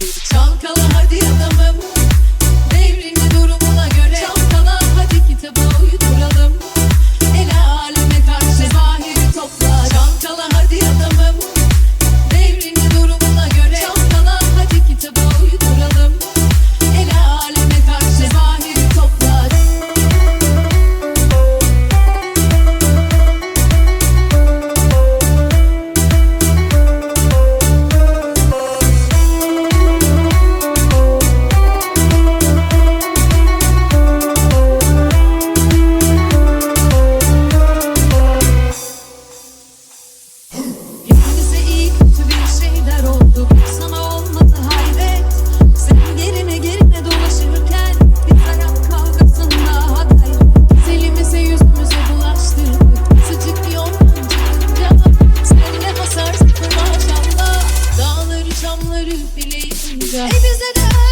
Çalkala hadi adamım Güzel. E bize de